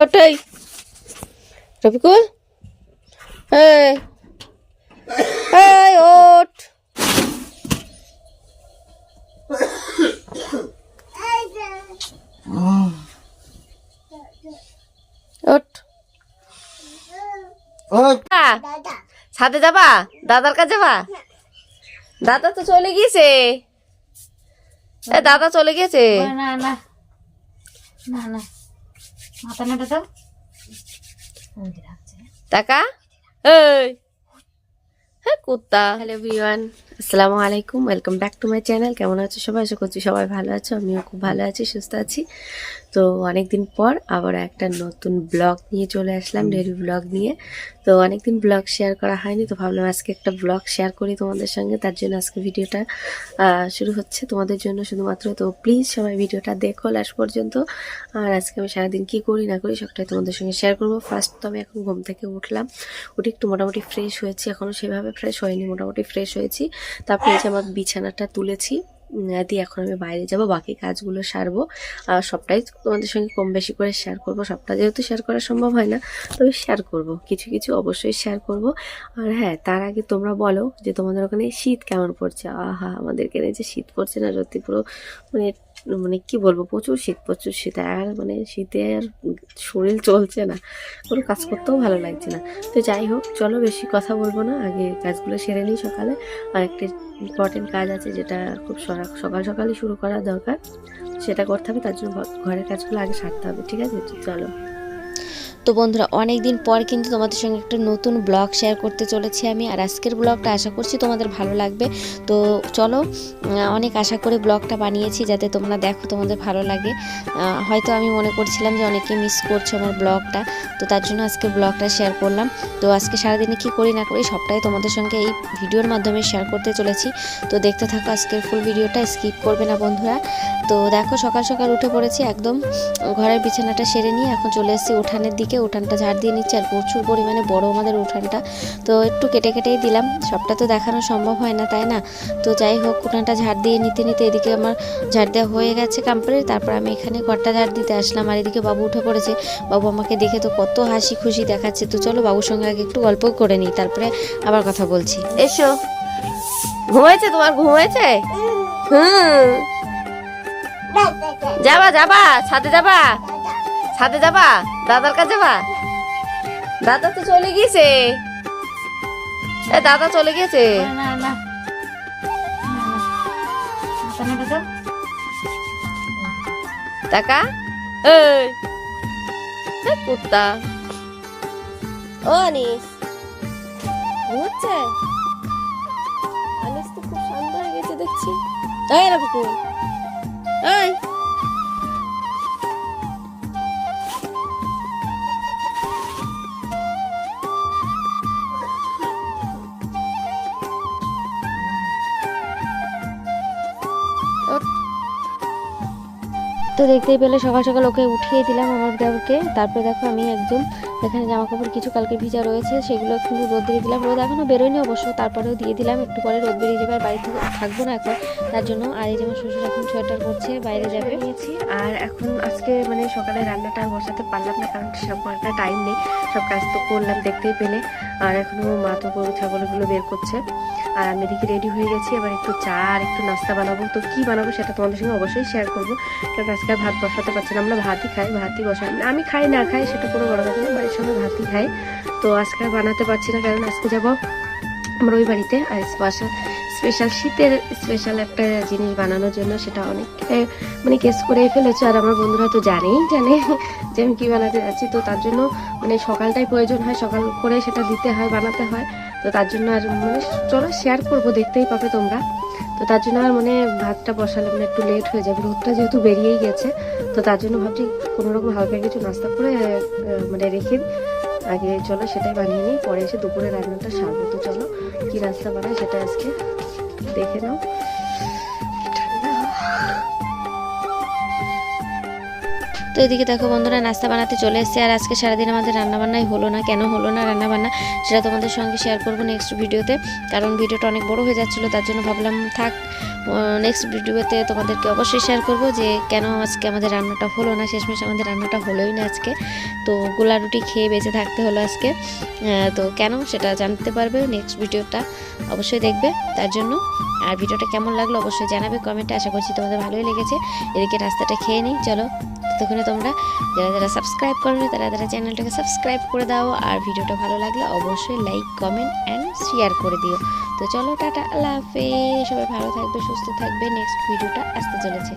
ওটাই। রফিকুল? এই। ছাদে যাবা? দাদার কাছে যাবা? দাদা তো চলে গিয়েছে। এ দাদা চলে গিয়েছে। না না না না। মাথা নাটা দাও। টাকা? এই। হ্যাঁ কুত্তা। হ্যালো এভরিওয়ান আসসালামু আলাইকুম welcome back to my channel কেমন আছো সবাই? আশা করছি সবাই ভালো আছো আমিও খুব ভালো আছি সুস্থ আছি। তো অনেকদিন পর আবার একটা নতুন ব্লগ নিয়ে চলে আসলাম ডেলি ব্লগ নিয়ে। তো অনেকদিন ব্লগ শেয়ার করা হয়নি তো ভাবলাম আজকে একটা ব্লগ শেয়ার করি তোমাদের সঙ্গে। তার জন্য আজকে ভিডিওটা শুরু হচ্ছে তোমাদের জন্য। শুধুমাত্র তো প্লিজ সবাই ভিডিওটা দেখো লাস্ট পর্যন্ত। আর আজকে আমি সারাদিন কী করি না করি সবটাই তোমাদের সঙ্গে শেয়ার করব। ফার্স্ট তো আমি এখন ঘুম থেকে উঠলাম। উঠে একটু মোটামুটি ফ্রেশ হয়েছি এখনও সেভাবে ফ্রেশ হয়নি মোটামুটি ফ্রেশ হয়েছি। তারপরে যে আমার বিছানাটা তুলেছি। দিয়ে এখন আমি বাইরে যাব, বাকি কাজগুলো সারবো। আর সবটাই তোমাদের সঙ্গে কম বেশি করে শেয়ার করব। সবটা যেহেতু শেয়ার করা সম্ভব হয় না, তবে শেয়ার করব। কিছু কিছু অবশ্যই শেয়ার করব। আর হ্যাঁ তার আগে তোমরা বলো যে তোমাদের ওখানে শীত কেমন পড়ছে? আহা আমাদের এখানে যে শীত পড়ছে না সত্যি পুরো মানে মানে কি বলব, প্রচুর শীত প্রচুর শীত। আর মানে শীতে আর শরীর চলছে না, কোনো কাজ করতেও ভালো লাগছে না। তো যাই হোক, চলো বেশি কথা বলব না, আগে কাজগুলো সেরে নিই সকালে। আর একটা ইম্পর্টেন্ট কাজ আছে যেটা খুব সকাল সকালে শুরু করা দরকার। সেটা করতে হবে, তার জন্য ঘরের কাজগুলো আগে সারতে হবে, ঠিক আছে? চলো। তো বন্ধুরা অনেক দিন পর কিন্তু তোমাদের সঙ্গে একটা নতুন ব্লগ শেয়ার করতে চলেছি আমি। আর আজকের ব্লগটা আশা করছি তোমাদের ভালো লাগবে। তো চলো অনেক আশা করে ব্লগটা বানিয়েছি যাতে তোমরা দেখো তোমাদের ভালো লাগে। হয়তো আমি মনে করছিলাম যে অনেকে মিস করছ আমার ব্লগটা, তো তার জন্য আজকে ব্লগটা শেয়ার করলাম। তো আজকে সারাদিনে কি করি না করি সবটাই তোমাদের সঙ্গে এই ভিডিওর মাধ্যমে শেয়ার করতে চলেছি। তো দেখতে থাকো আজকের ফুল ভিডিওটা স্কিপ করবে না বন্ধুরা। তো দেখো সকাল সকাল উঠে পড়েছি একদম। ঘরের বিছানাটা সেরে নিয়ে এখন চলে এসেছি উঠানের দিকে। উঠানটা ঝাড় দিয়ে নিচ্ছি আর প্রচুর পরিমাণে বড় আমাদের উঠানটা। তো একটু কেটে কেটেই দিলাম। সবটা তো দেখানো সম্ভব হয় না, তাই না? তো যাই হোক, উঠানটা ঝাড় দিয়ে নিতে নিতে এদিকে আমার ঝাড় দেওয়া হয়ে গেছে কমপ্লিট তারপর আমি এখানে ঘরটা ঝাড় দিতে আসলাম আর এদিকে বাবু উঠে পড়েছে। বাবু আমাকে দেখে তো কত হাসি খুশি দেখাচ্ছে। তো চলো বাবুর সঙ্গে আগে একটু গল্প করে নিই, তারপরে আবার কথা বলছি। এসো। ঘুমাইছে তোমার? ঘুমাইছে হুম। যাবা যাবা, ছাদে যাবা? ছাদে যাবা? দাদার কাছে যাবা? দাদা তো চলে গিয়েছে। এ দাদা চলে না টাকা? এই। কুত্তা। ও আনিস। ঘুমাচ্ছে? আনিস তো খুব শান্ত হয়ে গেছে দেখছি। এই রবিকুল এই। তো দেখতেই পেলে সকাল সকাল ওকে উঠিয়ে দিলাম আমার দেওরকে। তারপরে দেখো আমি একদম এখানে জামা কাপড় কিছু কালকে ভিজা রয়েছে, সেগুলো একটু রোদ দিয়ে দিলাম। রোদ এখনও বেরোয়নি অবশ্য, তারপরেও দিয়ে দিলাম। একটু পরে রোদ বেরিয়ে যাবে আর বাড়িতে থাকব না এখন। তার জন্য আর এই যেমন শ্বশুর এখন সোয়েটার করছে বাইরে যাবে। নিয়েছি। আর এখন আজকে মানে সকালে রান্নাটা বসাতে পারলাম না, কারণ সেরকম একটা টাইম নেই। সব কাজ তো করলাম, দেখতেই পেলে। আর এখনও মা তো গরু, ছাগলগুলো বের করছে। আর আমি এদিকে রেডি হয়ে গেছি। এবার একটু চা আর একটু নাস্তা বানাবো। তো কি বানাবো সেটা তোমাদের সঙ্গে অবশ্যই শেয়ার করব। কারণ আজকে ভাত বসাতে পারছি না। আমরা ভাতই খাই, ভাতই বসাই। আমি খাই, না খাই সেটা কোনো বড় কথা না। বাড়ির সঙ্গে ভাতই খাই তো আজকে বানাতে পারছি না কারণ আজকে যাব আমার ওই বাড়িতে। আর স্পেশাল স্পেশাল শীতের স্পেশাল একটা জিনিস বানানোর জন্য সেটা অনেক মানে কেস করে ফেলেছে। আর আমার বন্ধুরা তো জানেই, জানে যে আমি কী বানাতে যাচ্ছি। তো তার জন্য মানে সকালটাই প্রয়োজন হয়। সকাল করে সেটা দিতে হয়, বানাতে হয়। তো তার জন্য আর মানে চলো শেয়ার করব, দেখতেই পাবে তোমরা। তো তার জন্য আর মানে ভাতটা বসালে মানে একটু লেট হয়ে যাবে। রোদটা যেহেতু বেরিয়েই গেছে, তো তার জন্য ভাবছি কোনো রকম হালকা কিছু নাস্তা করে মানে রেখে। আগে চলো সেটাই বানিয়ে নিই, পরে এসে দুপুরে রান্নাটা সারবো। তো চলো, কী নাস্তা বানাই সেটা আজকে দেখে নাও। তো তো এদিকে দেখো বন্ধুরা, নাস্তা বানাতে চলে এসেছে। আর আজকে সারাদিন আমাদের রান্নাবান্নাই হলো না। কেন হলো না রান্নাবান্না, সেটা তোমাদের সঙ্গে শেয়ার করব নেক্সট ভিডিওতে কারণ ভিডিওটা অনেক বড় হয়ে যাচ্ছিল, তার জন্য ভাবলাম থাক নেক্সট ভিডিওতে তোমাদেরকে অবশ্যই শেয়ার করব যে, কেন আজকে আমাদের রান্নাটা হলো না, শেষমেশ আমাদের রান্নাটা হলোই না আজকে। তো গোলা রুটি খেয়ে বেঁচে থাকতে হলো আজকে। তো কেন সেটা জানতে পারবে নেক্সট ভিডিওটা অবশ্যই দেখবে, তার জন্য। আর ভিডিওটা কেমন লাগল অবশ্যই জানাবে কমেন্টে আশা করছি তোমাদের ভালোই লেগেছে। এদিকে রাস্তাটা খেয়ে নিই, চলো। ততক্ষণে তোমরা যারা যারা সাবস্ক্রাইব করো তারা তারা চ্যানেলটাকে সাবস্ক্রাইব করে দাও। আর ভিডিওটা ভালো লাগলে অবশ্যই লাইক কমেন্ট অ্যান্ড শেয়ার করে দিও। তো চলো, টাটা, আল্লাহ হাফেজ। সবাই ভালো থাকবে, সুস্থ থাকবে। নেক্সট ভিডিওটা আসতে চলেছে।